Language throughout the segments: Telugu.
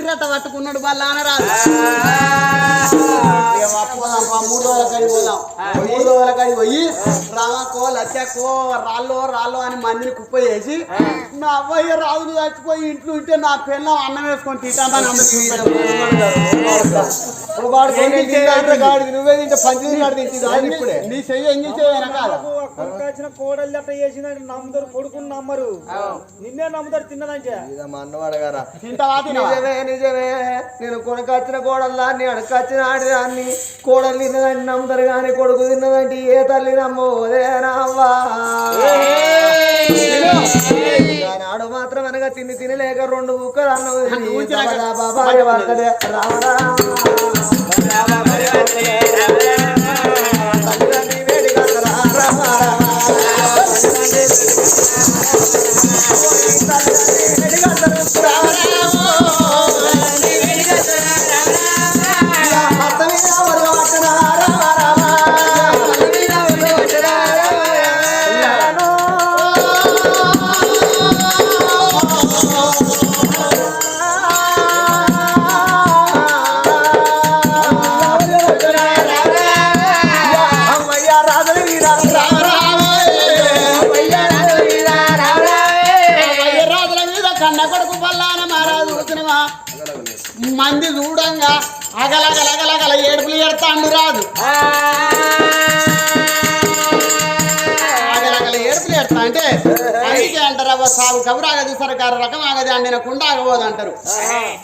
తిర్రట పట్టుకున్నాడు వాళ్ళ రాదు మూడు రోజుల కడి పోదాం మూడు రోజుల కడి పోయి రామకో లచ్చకో రాళ్ళో రాళ్ళో అని మందిని కుప్ప చేసి నా అవ్వయ్య రాజులు చచ్చిపోయి ఇంట్లో ఉంటే నా పిల్లం అన్నం వేసుకొని తింటాను నువ్వే తింటే పంచదార గాడి తింటుంది ఇప్పుడే. నీ చెయ్యి ఎంగి కోడలు అట్లా చేసిందంటే నమ్ముతారు కొడుకుని నమ్మరు. నిన్నే నమ్ముతారు తిన్నదంటే. తింటావా నిజమే. నేను కొనకొచ్చిన కోడల్లా నీ అడకొచ్చిన ఆడిదాన్ని కోడలు తిన్నదంటే నమ్ముతారు కానీ కొడుకు తిన్నదంటే ఏ తల్లి నమ్మోదేనావా నాడు మాత్రం వెనక తిని తినలేక రెండు బుక్కలు అన్నది. తల్లిదండ్రి వేడి మంది చూడంగా అగలగలగలగల ఏడుపులు ఎడతాండు రాదు సాగు కబురు ఆగది సరకారు రకం ఆగది అండిన కుండ ఆగబోదు అంటారు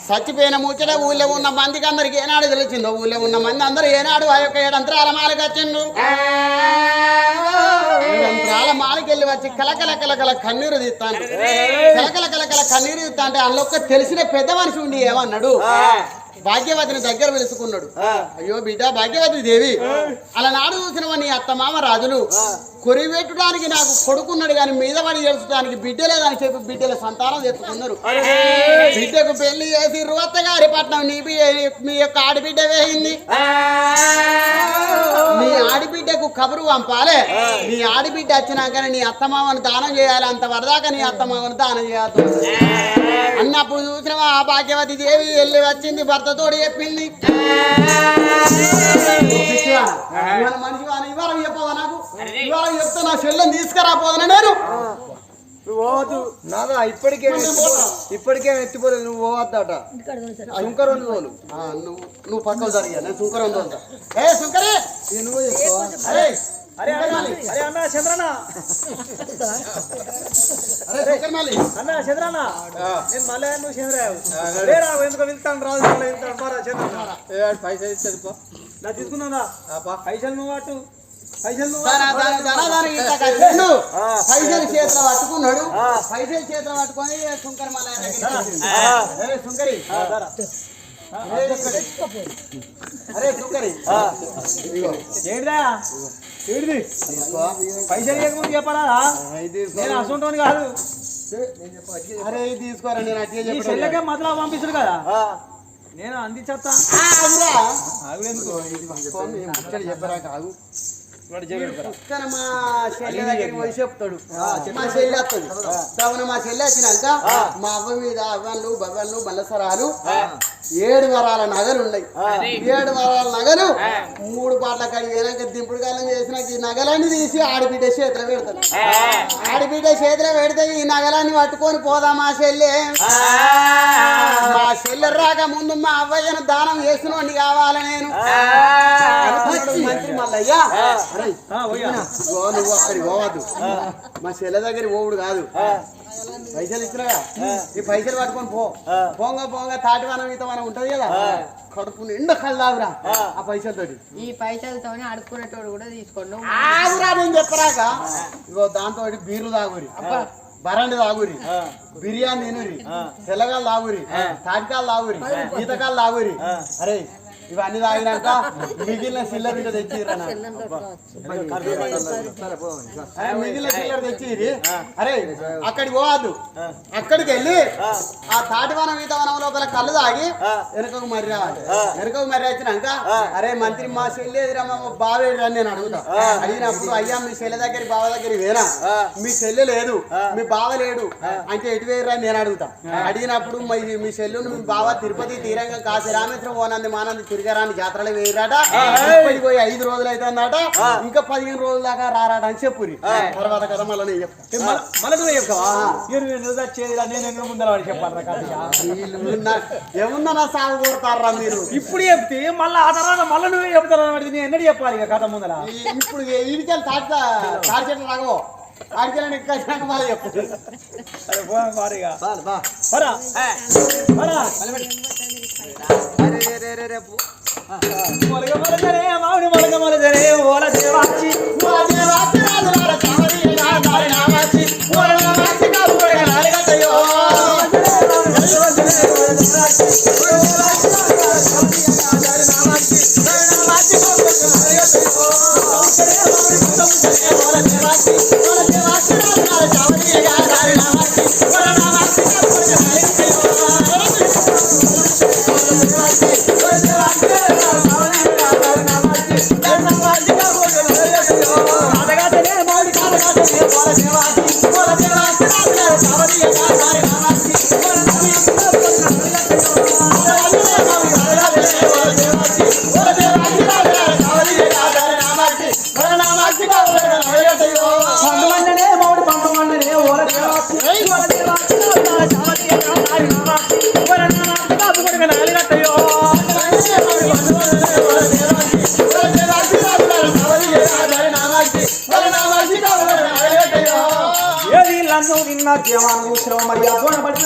చచ్చిపోయిన ముచ్చట ఊళ్ళో ఉన్న మందికి అందరికి ఏనాడు తెలిసిందో? ఊళ్ళో ఉన్న మంది అందరూ ఏనాడు ఆ యొక్క ఏడంతరాల మాలకి వచ్చిండు ఏడంతరాల మాలకి వెళ్ళి వచ్చి కలకల కలకల కన్నీరు తీస్తాను కలకల కలకల కన్నీరు తీస్తా అంటే అందులో తెలిసిన పెద్ద మనిషి ఉండి ఏమన్నాడు? భాగ్యవతిని దగ్గర పిలుచుకున్నాడు అయ్యో బిడ్డ భాగ్యవతి దేవి. అలా నాడు చూసిన నీ అత్త మామ రాజులు. కొరివెట్టడానికి నాకు కొడుకున్నాడు కానీ మీద పడి ఏడ్చడానికి బిడ్డ చెప్పి బిడ్డల సంతానం తెచ్చుకున్నారు. బిడ్డకు పెళ్ళి చేసి రువత్త గారి పట్నం నీ మీ యొక్క ఆడబిడ్డ వేయింది నీ ఆడిబిడ్డకు కబురు పంపాలే నీ ఆడిబిడ్డ వచ్చినాకనే నీ అత్తమామను దానం చేయాలి అంత వరదాకా నీ అత్తమామను దానం చేయాలి అన్నప్పుడు చూసిన ఆ భాగ్యవతి దేవి వెళ్ళి వచ్చింది భర్తతోడు చెప్పింది మనిషి ఇవాళ చెప్పవా నాకు ఇవాళ చెప్తే నా చెల్లెని తీసుకురా పోదన నేను నువ్వు పోవద్దు. నాదా ఇప్పటికే ఇప్పటికే ఎత్తిపోలేదు. నువ్వు పోవద్దట ఇంకా రెండు రోజులు ఆ, నువ్వు నువ్వు పక్కన జరిగా నేను తోలుతా. ఏ ఇది నువ్వు అరే అరే అన్న అరే అన్న చంద్రన్న. అరే అన్న చంద్రన్న. నేను మళ్ళీ నువ్వు చంద్రరావు లేరా ఎందుకు వెళ్తాను? రాజు వెళ్తాను. చంద్రన్న. పైసలు పో. నా తీసుకున్నా పైసలు నువ్వు అటు. పైసలు చేతిలో పట్టుకున్నాడు. పైసలు చేతిలో పట్టుకొని మళ్ళీ అరే సుంకరి అరే ఏంటిదా? ఏంటిది? పైసలు నేను అసంటోని కాదు. అరే ఇది తీసుకోరా నేను అట్టే నీ చెప్పడం చెల్లెకే మతలా పంపిస్తుడు కదా? నేను అందించేస్తా. ఆగురా. ముచ్చట చెప్పరా కాదు పక్కన మా చెల్లె దగ్గరికి పోయి చెప్తాడు. మా చెల్లె వస్తుంది. కావున మా చెల్లె వచ్చినాక మా అవ్వ మీద అవ్వన్లు బవ్వన్లు బల్లసరాలు ఏడు వరాల నగలు ఉన్నాయి. ఏడు వరాల నగలు మూడు పాటల కడిగి వెనక దింపుడు కాలం చేసినాక ఈ నగలన్నీ తీసి ఆడబిడ్డ చేతిలో పెడతాడు ఆడబిడ్డ చేతిలో పెడితే ఈ నగలన్నీ పట్టుకొని పోదామా చెల్లె. మా చెల్లె రాక ముందు మా అవ్వయ్యను దానం చేసినోండి కావాలి నేను? మంత్రి మల్లయ్య నువ్వు అక్కడికి పోవద్దు. మా చెల్లె దగ్గర పోవుడు కాదు. పైసలు ఇచ్చినాగా ఈ పైసలు పట్టుకొని పో. పోంగ పోంగ తాటివనం ఈతవనం ఉంటది కదా? కడుపు నిండా కళ్ళావురా ఆ. పైసలతోటి. ఈ పైసలతోనే అడుక్కునేటోడు కూడా తీసుకోండు ఆగురా నేను చెప్పరాక? ఇగో దాంతో బీర్లు తాగురి. బరండి తాగురి. బిర్యానీ తినురి. తెల్లగాలు తాగురి. తాటికాలు తాగురి. ఈతకాలు తాగురి. అరే ఇవన్నీ తాగినాక మిగిలిన సిల్లర్ నాకు. అరే, మిగిలిన సిల్లర్ తెచ్చిరి అరే అక్కడికి పోవద్దు. అక్కడికి వెళ్ళి ఆ. తాటివనం ఈతవనం లోపల కళ్ళు తాగి వెనకకు మర్రి రావాలి. వెనకకు మర్రి వచ్చినాక అరే మంత్రి మా చెల్లి ఎదురా మా బావేడు అని నేను అడుగుతా. అడిగినప్పుడు అయ్యా మీ చెల్లె దగ్గర బావ దగ్గర వేరా మీ చెల్లె లేదు మీ బావ లేడు అంటే ఎటు వేయరా అని నేను అడుగుతా. అడిగినప్పుడు మీ- మీ చెల్లెను మీ బావ తిరుపతి తీరంగం కాశీ రామేశ్వరం పోనంది మానంది తిరిగారాని జాతరలో వేయరాట ఇప్పటికి పోయి ఐదు రోజులు అవుతుందట ఇంకా పదిహేను రోజుల దాకా రారాట అని చెప్పురి తర్వాత కదా మళ్ళీ నేను చెప్తా. మళ్ళీ నువ్వు చెప్తావా? ఇరు నువ్వు వచ్చేది రా, నేను ఎన్నో ముందర వాడు చెప్పాలి కథ వీళ్ళు నా- ఏముందా నా సాగు కొడతారా మీరు? ఇప్పుడు చెప్తే మళ్ళీ ఆ తర్వాత మళ్ళీ నువ్వే చెప్తాను అన్నమాట నేను ఎన్నడూ చెప్పాలి ఇక కథ ముందర. ఈ- ఇప్పుడు ఈడికెళ్ళి తాటి తాటి చెట్లు రాగో తాడికెళ్ళి ఇంకా వచ్చినాక మళ్ళీ చెప్తారు అరే పో మారిగా పరా. పరా. మొలగ మొలగరే మామిడి మొలగ మొలగరే ఓల లందు నిన్న దేవాను శ్రమ యాబోన బట్టి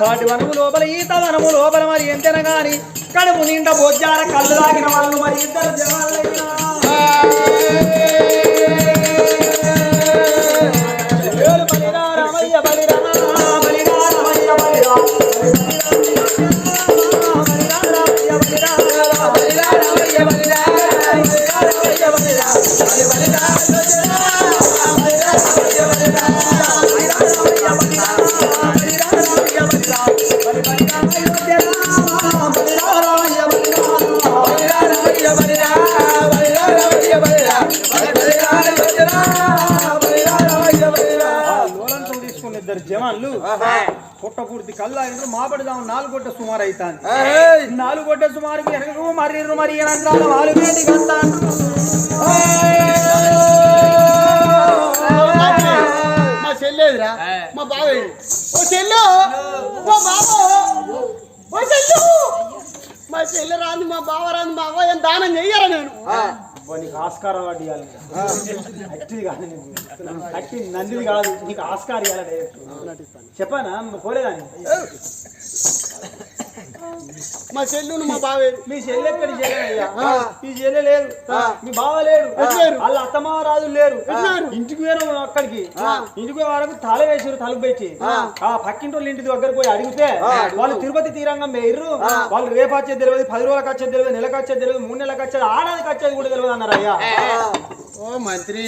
వాటి వనము లోపల ఈత వనము లోపల మరి ఎంతైనా గాని కడుపు నిండా బొజ్జార కళ్ళు తాగిన వాళ్ళు మరి ఇద్దరు జవాళ్ళైనా జవాన్లు పుట్ట పూర్తి కళ్ళు ఆయన మాపడదాం నాలుగు గొడ్డ సుమారు అవుతాను నాలుగు గొడ్డ సుమారుకి మర్రిరు మరి యంత్రాల వాళ్ళు వేడి కట్టాను మా చెల్లేదురా మా బావేది ఓ చెల్లు! మా బావ ఓ చెల్లు! మా చెల్లె రాంది మా బావ రాంది మా అవ్వ ఏం దానం చెయ్యరా నేను? నీకు ఆస్కారం ఇవ్వాలి అట్టిది కాదు అట్టి నందిది కాదు. నీకు ఆస్కారం ఇవ్వాలి చెప్పానా? పోలేదాన్ని మా చెల్లును మా బావేది మీ చెల్లె ఎక్కడి మీ చెల్లె లేరు. మీ బావ లేరు. వాళ్ళ అత్తమావ రాజు లేరు? ఇంటికి వేరు అక్కడికి. ఇంటికి వరకు తల వేసారు తలుపు పెట్టి. ఆ. పక్కింటి వాళ్ళ ఇంటి దగ్గర పోయి అడిగితే వాళ్ళు తిరుపతి తీరంగం వేయరు వాళ్ళు రేపు వచ్చేది తెలియదు పది రోజులకు వచ్చేది తెలియదు నెలకు వచ్చేది తెలియదు మూడు నెలలకు వచ్చేది ఆడాదికి వచ్చేది కూడా తెలియదు అన్నారు అయ్యా ఓ మంత్రి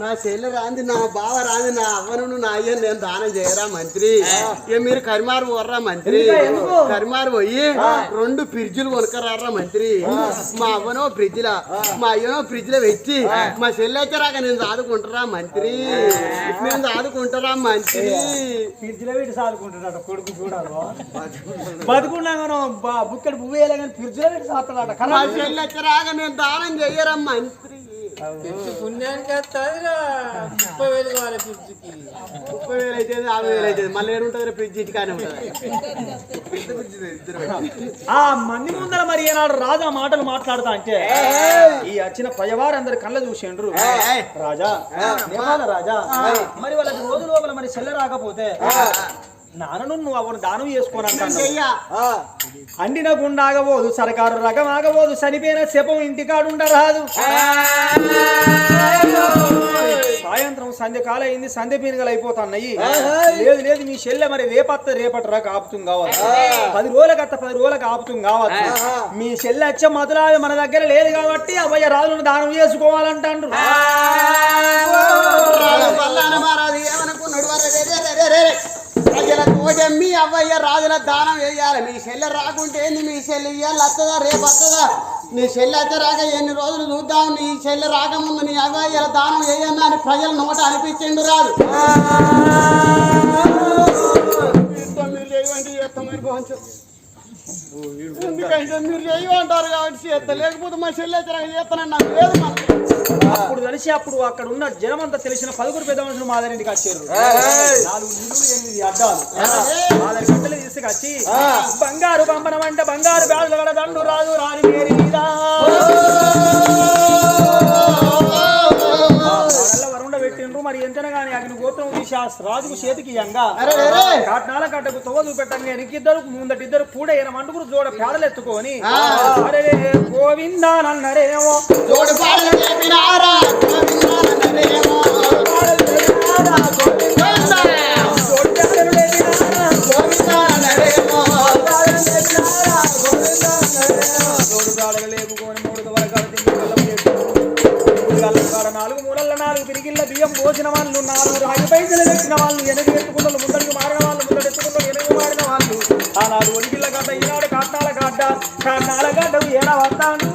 నా చెల్లె రాంది నా బావ రాంది నా అవ్వను నా అయ్యను నేను దానం చేయరా మంత్రి? ఇక మీరు కరిమారు పోర్రా మంత్రి. కరిమారు పోయి రెండు ఫ్రిడ్జ్లు కొనుక్కరారా మంత్రి. మా అవ్వనో ఫ్రిడ్జ్ లా మా అయ్యనో ఫ్రిడ్జ్లో పెట్టి మా చెల్లె వచ్చారాక నేను చదువుకుంటారా మంత్రి? నేను చదువుకుంటారా మంత్రి? ఫ్రిడ్జ్లో పెట్టి సాదుకుంటున్నాడు కొడుకు చూడాలి? బతుకున్నాగా బుక్కడి పువ్వు వేయలే కానీ ఫ్రిడ్జ్లో పెట్టి సాస్తాడట మా చెల్లె వచ్చారాక నేను దానం చెయ్యరా మంత్రి? పుణ్యానికి వస్తుందిరా. ముప్పై వేలు కావాలి ముప్పై వేలు అయితే యాభై వేలు అయితే మళ్ళీ ఫ్రిడ్జ్ ఇంటికానే ఉంటుంది. ఆ మంది ముందర మరి ఏనాడు రాజా మాటలు మాట్లాడుతా అంటే ఈ వచ్చిన ప్రజవారందరి కళ్ళ చూసిండ్రు. రాజా రాజా మరి వాళ్ళకి రోజు లోపల మరి చెల్లె రాకపోతే నాన్నను నువ్వు అవను దానం చెయ్యా? అండిన గుండా ఆగబోదు సరకారు రకం ఆగబోదు చనిపోయిన శపం ఇంటికాడుండ రాదు సాయంత్రం సంధ్య కాల అయింది సంధ్య పీనుగలు అయిపోతున్నాయి. లేదు లేదు మీ చెల్లె మరి రేపత్త రేపటి రా కాపుతం కావచ్చు. పది రోజులకు అత్త పది రోజులకు ఆపుతం కావచ్చు. మీ చెల్లె వచ్చే మొదలాది మన దగ్గర లేదు కాబట్టి అవ్వయ్య రాజులను దానం చేసుకోవాలంటాండ్రు. రాజు పల్లాన మహారాజు ఏమనుకున్నాడు? ప్రజల తోడెమ్మి అవ్వయ్య రాజుల దానం వేయాలి. మీ చెల్లె రాకుంటే ఏంది? మీ చెల్లె ఇయ్యాలి వస్తుందా రేపు వస్తుందా నీ చెల్లె అయితే రాక ఎన్ని రోజులు చూద్దాం? నీ చెల్లె రాకముందు నీ అవ్వయ్య దానం వేయన్నా అని ప్రజల నోట అనిపించిండు రాదు మీరు ఎందుకంటే మీరు చేయమంటారు కాబట్టి చేస్తా. లేకపోతే మా చెల్లె అయితే రాక చేస్తానని నాకు లేదు అప్పుడు తెలిసి అప్పుడు అక్కడ ఉన్న జనమంతా తెలిసిన పలువురు పెద్ద మనుషులు మాదరింటికి వచ్చారు. నాలుగు నిలువులు ఎనిమిది అడ్డాలు. మాదరి గంటలు తీసుకొచ్చి బంగారు పంపనం అంటే బంగారు బ్యాగులు గల దండు రాజు రాని పేరు మీద. మరి ఎంతన గాని అగ్ని గోత్రం ఆ రాజుకు చేతికి ఇయ్యంగా. కాట్నాల గడ్డకు తొవ్వ చూపెట్టంగా వెనకిద్దరు ముందటిద్దరు కూడా ఈయన మండుకురు జోడ పేడలు ఎత్తుకొని అరే గోవిందానన్నరేమో. జోడు పేడలు లేపినారా? జోడు పోసిన వాళ్ళు నాలుగు రాగి పైసలు పెట్టిన వాళ్ళు ఎనిమిది ఎత్తుకున్న ముందరికి మారిన వాళ్ళు ముందర ఎత్తుకున్న ఎనిమిది మారిన వాళ్ళు. ఆ నాలుగు ఒడిగిళ్ళ గడ్డ ఈనాడు కాటాల గడ్డ కాటాల గడ్డ ఏడా వస్తాను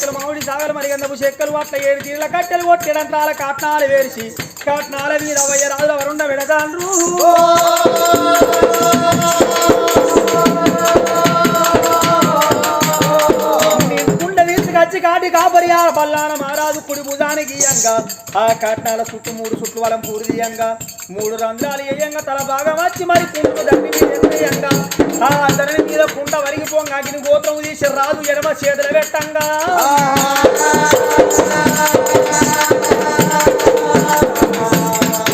చెక్కలు మామిడి సాగలు మరిగంధపు చెక్కలు అట్ల ఏడు తీర్ల కట్టెలు కొట్టడంతాల కాట్నాలు వేరిసి కాట్నాల మీద వయ్య రాజుల వరుండ పెడతాండ్రు కుండ కాటి కాపరి బల్లాన మహారాజు కుడి భుజానికి ఇయ్యంగా. ఆ కట్నాల చుట్టూ మూడు చుట్లు వలం పూరియంగా మూడు రంధ్రాలు వేయంగా తల భాగం వచ్చి మరి కుండు దండి మీద ఆ ధరణి మీద కుండ వరిగిపోంగా అగ్ని గోత్రం తీసి రాజు ఎడమ చేతులు పెట్టంగా.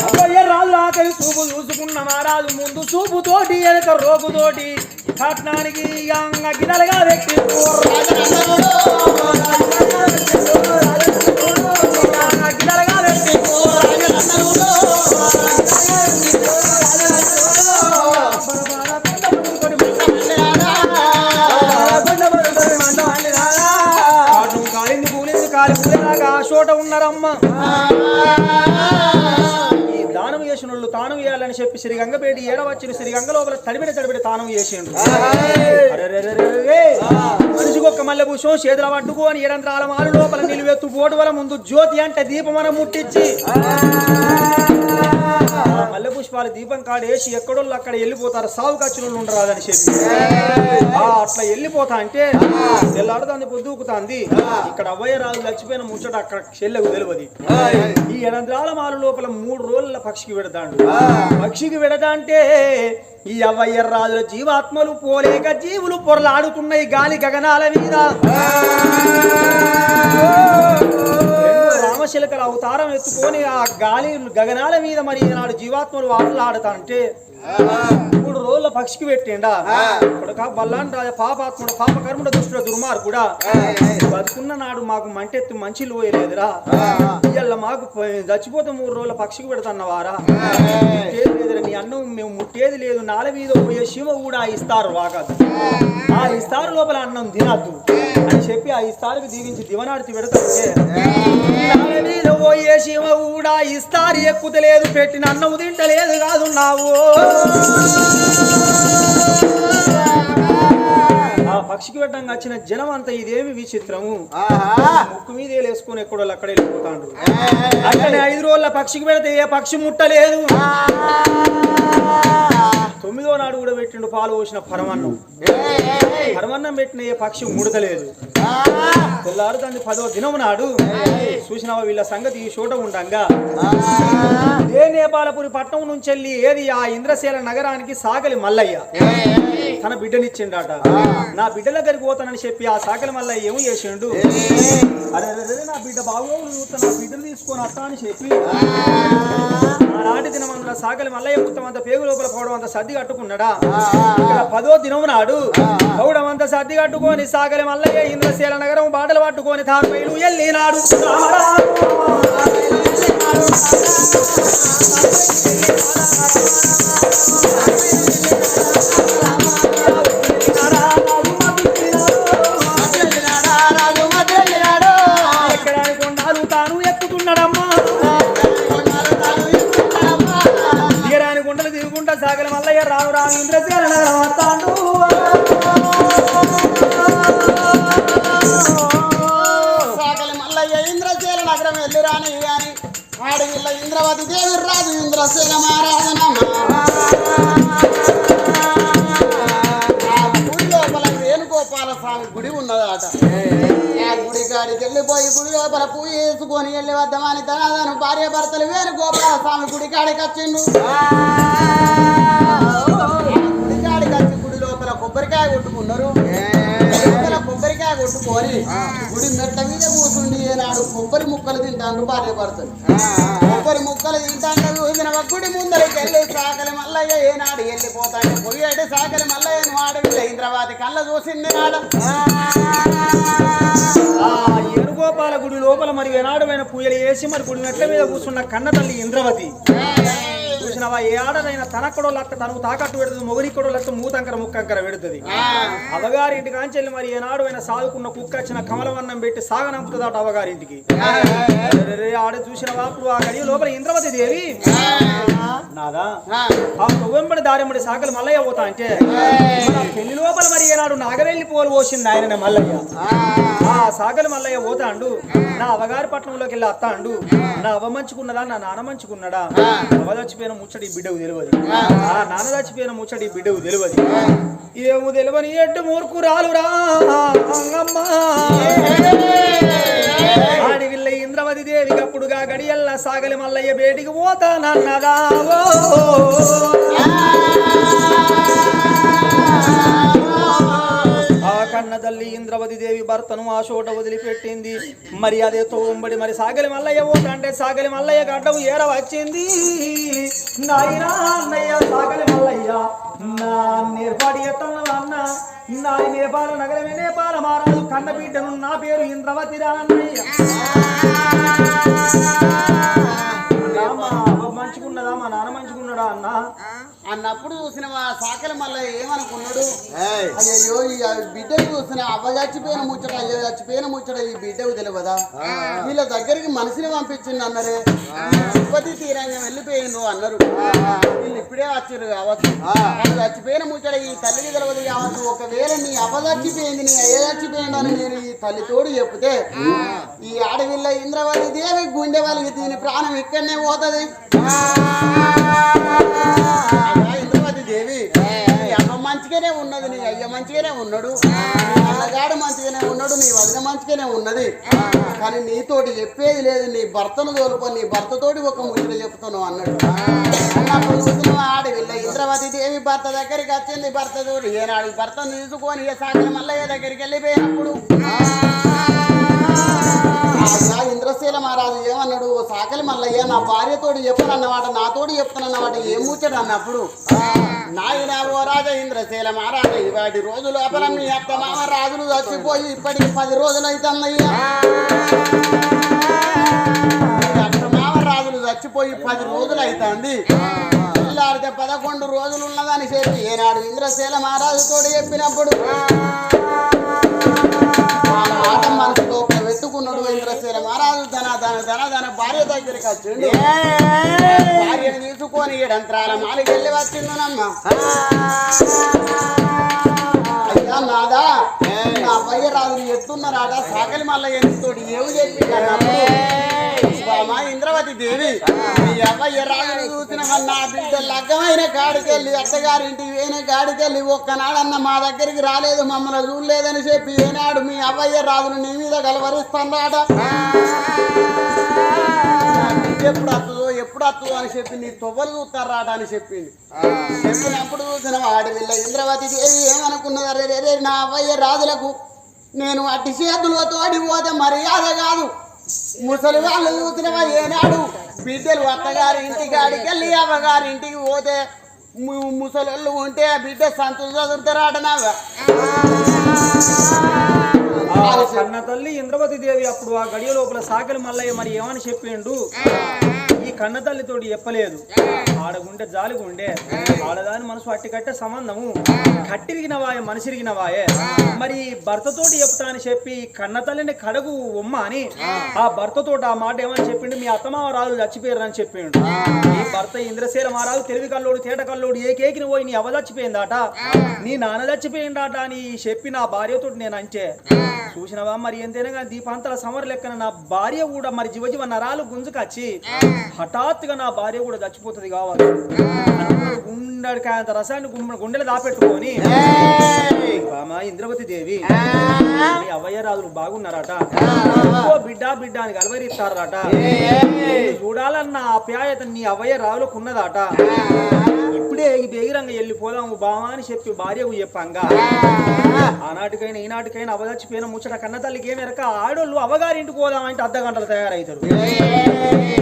అబ్బయ్య రాజు ఆకలి చూపు చూసుకున్న మహారాజు ముందు చూపుతోటి వెనక రోగుతోటి కట్నానికి ఇక గిన్నెలుగా పెట్టి ఉన్నారమ్మా. ఈ దానం చేసిన వాళ్ళు తానం చేయాలని చెప్పి వచ్చిన ఏడవచ్చిన శ్రీగంగ లోపల తడిబిడి తడిబిడి తానం చేసిండు అరెరెరెరెరె. మనిషికి ఒక్క మల్లె భూషం చేతుల పట్టుకు అని ఏడంత్రాల మాలు లోపల నిలువెత్తు పోటు వల ముందు జ్యోతి అంటే దీపమన ముట్టించి. మల్లె పుష్పాలు దీపం కాడేసి ఎక్కడోళ్ళు అక్కడ వెళ్ళిపోతారు. సాగు ఖర్చులు ఉండరాదని చెప్పి. అట్లా వెళ్ళిపోతా అంటే తెల్లాడదాన్ని పొద్దుకుతాంది. ఇక్కడ అవ్వయ్య రాజు చచ్చిపోయిన ముచ్చట అక్కడ చెల్లెకు తెలియదు ఈ ఎడంద్రాల మాల లోపల మూడు రోజుల పక్షికి పెడతాడు. పక్షికి పెడతా అంటే ఈ అవ్వయ్య రాజుల జీవాత్మలు పోలేక జీవులు పొరలాడుతున్నాయి గాలి గగనాల మీద. చిలకల అవతారం ఎత్తుకొని ఆ గాలి గగనాల మీద మరి ఈనాడు జీవాత్మలు ఆటలాడుతా ఆడతానంటే మూడు రోజుల పక్షికి పెట్టిండా? కొడుక బల్లాంటి రాజ పాపాత్ముడు పాపకర్ముడు దుష్టుడు దుర్మార్గుడా? బతుకున్న నాడు మాకు మంటెత్తు మంచి లోయలేదురా ఇవాళ మాకు చచ్చిపోతే మూడు రోజుల పక్షికి పెడతన్నవారా? లేదురా నీ అన్నం మేము ముట్టేది లేదు. నాల మీద పోయే శివ కూడా ఇస్తారు వాకాదు ఆ ఇస్తారు లోపల అన్నం తినద్దు. అని చెప్పి ఆ ఇస్తారుకి దీవించి దివనాడికి పెడతాడు పోయే శివ కూడా ఇస్తారు ఎక్కుతలేదు పెట్టిన అన్నం తింటలేదు కాదు నావు. పక్షికి పెట్టంగా వచ్చిన జనం అంతా ఇదేమి విచిత్రము? ముక్కు మీద వేసుకొని ఎక్కడో అక్కడ వెళ్ళిపోతాండ్రు. అట్లనే ఐదు రోజుల పక్షికి పెడితే ఏ పక్షి ముట్టలేదు. తొమ్మిదో నాడు కూడా పెట్టిండు పాలు పోసిన పరమన్నం. పరమన్నం పెట్టిన ఏ పక్షి ముడతలేదు. తెల్లారు దాన్ని పదో దినం నాడు. చూసినావా వీళ్ళ సంగతి ఈ చోట ఉండంగా? ఏ నేపాలపురి పట్టణం నుంచి వెళ్ళి ఏది ఆ ఇంద్రశీల నగరానికి సాగలి మల్లయ్య? తన బిడ్డనిచ్చిండట నా బిడ్డ దగ్గరికి పోతానని చెప్పి ఆ సాగలి మల్లయ్య ఏమో చేసిండు? అరే నా బిడ్డ బాగోగులు చూస్తా నా బిడ్డను తీసుకొని వస్తా అని చెప్పి. ఆనాటి దినం అందులో సాగలి మల్లయ్య మొత్తం అంత పేగు లోపల పోవడం అంత సర్ది కట్టుకున్నాడా? ఇక్కడ పదో దినం నాడు పౌడం అంత సర్ది కట్టుకొని సాగలి మల్లయ్య ఇంద్రశీల నగరం బాటలు పట్టుకొని తాను వెళ్ళినాడు ఎక్కడానికి సాగల మల్లయ్య రావు రావు ఇంద్రశీల నగరం వస్తాడు మల్లయ్య ఇంద్రశీల నగరం వెళ్ళిరాని గాని ఆడవిల్ల ఇంద్రవతి దేవి రాజు ఇంద్రశీల మహారాజనమ్మ ఆ వెళ్ళిపోయి గుడి లోపల పూజ చేసుకొని వెళ్ళి వద్దామని తనదను భార్య భర్తలు వేణుగోపాల స్వామి గుడి కాడికి వచ్చిండు. గుడి కాడికి వచ్చి గుడి లోపల కొబ్బరికాయ కొట్టుకున్నారు. లోపల కొబ్బరికాయ కొట్టుకొని గుడి మెట్ల మీద కూర్చుండి ఏనాడు కొబ్బరి ముక్కలు తింటాను భార్య భర్తలు. కొబ్బరి ముక్కలు తింటాను గుడి ముందరికి వెళ్ళి సాకలి మల్లయ్య ఏనాడు వెళ్ళిపోతాడు. పొయ్యాడు సాకలి మల్లయ్యను ఆడవిల్ల ఇంద్రవాది కళ్ళ చూసింది నాడు. వేణుగోపాల గుడి లోపల మరి ఏనాడమైన పూజలు వేసి మరి గుడి మెట్ల మీద కూర్చున్న కన్నతల్లి ఇంద్రవతి. చూసినవా? ఏ ఆడనైనా తనక్కడో లక్క తనకు తాకట్టు పెడుతుంది మొగరిక్కడో లక్క మూతంకర ముక్కంకర పెడుతుంది. అవగారింటి కాంచెల్లి మరి ఏనాడు అయినా సాదుకున్న కుక్క వచ్చిన కమలవన్నం పెట్టి సాగనంపుతుందట అవగారింటికి. ఆడ చూసినవా? అప్పుడు ఆ గడియ లోపల ఇంద్రవతి దేవి. నాదా? ఆ. దారెంబడి సాగలు మల్లయ్య పోతా అంటే. పెళ్ళి లోపల మరి ఏనాడు నాగవెల్లి పోలు పోసింది ఆయన మల్లయ్య. ఆ. సాగలు మల్లయ్య పోతాండు నా అవగారి పట్నంలోకి వెళ్ళి అత్తాండు నా అవ్వ మంచుకున్నదా? నా నాన్న మంచుకున్నాడా? అవ్వ చచ్చిపోయిన ముచ్చటి బిడ్డకు తెలియదు ఆ. నాన్న చచ్చిపోయిన ముచ్చటి బిడ్డకు తెలియదు ఏమో తెలియని ఎడ్డు మూర్ఖురాలు రా అంగమ్మ ఆడివిల్ల ఇంద్రవతి దేవికి అప్పుడుగా గడియల్ల సాగలి మల్లయ్య బేటికి పోతానన్నదా? ఓ. కన్న తల్లి ఇంద్రవతి దేవి భర్తను ఆ చోట వదిలిపెట్టింది. మరి అదే తోంబడి మరి సాగలి మల్లయ్య పోతంటే సాగలి మల్లయ్య గడ్డము ఏర వచ్చింది. నాయనా అన్నయ్య సాగలి మల్లయ్య నా నేర్పాడి ఎట్టన్న అన్న నా నేపాల నగరమే నేపాల మారాదు. కన్న బిడ్డను నా పేరు ఇంద్రవతి రా అన్నయ్య. మంచుకున్నదా మా నాన్న మంచుకున్నాడా అన్న? అన్నప్పుడు చూసిన సాకలి మల్ల ఏమనుకున్నాడు? అయ్యో ఈ బిడ్డకు చూసిన అవ్వ చచ్చిపోయిన ముచ్చట అయ్యో చచ్చిపోయిన ముచ్చట ఈ బిడ్డకు తెలియదా? వీళ్ళ దగ్గరికి మనిషిని పంపించింది అన్నరే. తిరుపతి తీరంగా వెళ్ళిపోయిండు అన్నారు. వీళ్ళు ఇప్పుడే వచ్చారు కావచ్చు. వాళ్ళు చచ్చిపోయిన ముచ్చట ఈ తల్లికి తెలియదు కావచ్చు. ఒకవేళ నీ అవ్వ చచ్చిపోయింది నీ అయ్య చచ్చిపోయిండు అని నేను ఈ తల్లి తోడు చెప్తే ఈ ఆడవిల్ల ఇంద్రవతి దేవి గుండె వాళ్ళకి దీని ప్రాణం ఇక్కడనే పోతుంది. ఇంద్రవతి దేవి అమ్మ మంచిగానే ఉన్నది నీ అయ్య మంచిగానే ఉన్నాడు అన్నగాడు మంచిగానే ఉన్నాడు నీ వదిన మంచిగానే ఉన్నది. కానీ నీతోటి చెప్పేది లేదు నీ భర్తను తోలుకొని నీ భర్తతోటి ఒక ముచ్చట చెప్తున్నావు అన్నాడు అన్నప్పుడు చూసిన వీళ్ళ ఇంద్రవతి దేవి భర్త దగ్గరికి వచ్చింది భర్త తోటి ఏనాడు భర్తను తీసుకొని ఏ సాగర మల్లయ్య దగ్గరికి వెళ్ళిపోయినప్పుడు. ఇంద్రశీల మహారాజు ఏమన్నాడు? "ఓ సాకలి మల్లయ్య నా భార్యతోటి చెప్పనన్నమాట నాతోటి చెప్తానన్నమాట ఏం ముచ్చడు అన్నప్పుడు? నాయన ఓ రాజా ఇంద్రశీల మహారాజు ఇవాటి రోజు లోపల మీ అత్త మామ రాజులు చచ్చిపోయి ఇప్పటికి పది రోజులు అవుతుందయ్యా మామ రాజులు చచ్చిపోయి పది రోజులు అవుతుంది తెల్లారితే పదకొండు రోజులు ఉన్నదని చెప్పి ఏనాడు ఇంద్రశీల మహారాజు తోడు చెప్పినప్పుడు ఆ. మాట మనసులో పెట్టుకున్నాడు ఇంద్రశీల మహారాజు తన తన తన తన భార్య దగ్గరికి వచ్చిండు. భార్యను తీసుకొని ఏడంత్రాల మాలికెళ్ళి వచ్చిందునమ్మ అయ్యా నాదా నా అబ్బాయి రాజు ఎత్తున్నారాట సాకలి మల్ల ఎత్తుతోటి ఏమి చెప్పి ఇంద్రవతి దేవి. ఈ అబ్బాయి చూసిన నా బిడ్డ లగ్గమైన కాడికెళ్ళి అత్తగారింటికి వేనే కాడికెళ్ళి ఒక్కనాడన్న మా దగ్గరికి రాలేదు మమ్మల్ని చూడలేదని చెప్పి ఏనాడు మీ అవ్వయ్య రాజును నీ మీద కలవరిస్తాడాట. ఎప్పుడు వస్తుందో ఎప్పుడు వస్తుందో అని చెప్పి నీ తొవ్వలు చూస్తారాట అని చెప్పింది. చెప్పినప్పుడు చూసిన వాడి వీళ్ళ ఇంద్రవతి దేవి ఏమనుకున్నది? అరే రే నా అవ్వయ్య రాజులకు నేను అట్టి చేతులతో పోతే మర్యాద కాదు. ముసలి వాళ్ళు చూసినవా ఏనాడు? బిడ్డలు అత్తగారి ఇంటికి ఆడికెళ్ళి అవ్వగారి ఇంటికి పోతే ము- ముసలోళ్ళు ఉంటే ఆ బిడ్డ సంతోష చదువుతారాట నావా కన్న తల్లి ఇంద్రవతి దేవి అప్పుడు ఆ గడియ లోపల సాకలి మల్లయ్య మరి ఏమని చెప్పిండు? ఈ కన్న తల్లితోటి చెప్పలేదు ఆడగుండే జాలిగుండే. ఆడదాని మనసు అట్టి కట్టే సంబంధము కట్టిరిగిన వాయే మరి భర్తతోటి చెప్తా అని చెప్పి కన్న తల్లిని కడగు ఉమ్మ అని ఆ భర్తతోటి ఆ మాట ఏమని చెప్పిండు మీ అత్తమామ రాజు చచ్చిపోయారు అని చెప్పిండు. ఈ భర్త ఇంద్రశీల మహారాజు తెలివి కల్లోడు తేట కల్లోడు ఏ కేకిని పోయి నీ అవ్వ చచ్చిపోయిందాట? నీ నాన్న చచ్చిపోయిందాట అని చెప్పి నా భార్యతోటి నేను అంచే చూసినవా మరి ఎంతైనా కానీ దీపాంతల సమర లెక్కన నా భార్య కూడా మరి జీవ జీవ నరాలు గుంజుకొచ్చి హఠాత్తుగా నా భార్య కూడా చచ్చిపోతుంది కావాలి గుండెడికాయ అంత రసాన్ని గుండెలు దాపెట్టుకొని. బామా ఇంద్రవతి దేవి. మీ అవ్వయ్య రాజులు బాగున్నారట. ఓ బిడ్డ బిడ్డ అని కలవరిస్తారట చూడాలన్న ఆప్యాయత నీ అవ్వయ్య రాజులకు ఉన్నదట. ఇప్పుడే ఈ బేగిరంగా వెళ్ళిపోదాము బామా అని చెప్పి భార్యకు చెప్పంగా. ఆనాటికైనా ఈనాటికైనా అవదచ్చిపోయిన ముచ్చట కన్న తల్లికి ఏమి ఎరక ఆడోళ్ళు అవ్వగారింటికి పోదామంటే అర్ధ గంటలు తయారవుతారు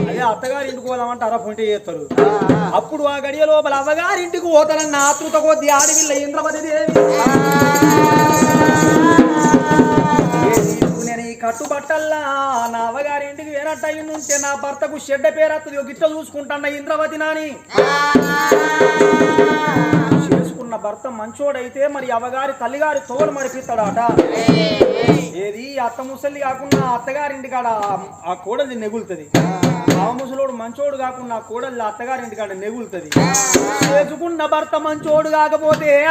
అదే అత్తగారింటికి పోదామంటే అర పొంటి చేస్తారు అప్పుడు ఆ గడియ లోపల అవ్వగారింటికి పోతానన్న ఆతృత కొద్ది ఆడవిల్ల ఇంద్రపతి దేవి నేను ఈ కట్టుబట్టల్లా నా అవ్వగారింటికి వేనట్టు ఉంటే నా భర్తకు చెడ్డ పేరత్తది గిట్ట చూసుకుంటాన్న ఇంద్రవతి నాని చేసుకున్న భర్త మంచోడైతే మరి అవగారి తల్లిగారి తోలు మరిపిస్తాడట. ఏది? అత్త ముసలి కాకుండా అత్తగారింటి కాడ ఆ- ఆ కోడలి నెగులుతుంది. ఆ ముసలోడు మంచోడు కాకుండా కోడలి అత్తగారింటి కాడ నెగులుతుంది. చేసుకున్న భర్త మంచోడు కాకపోతే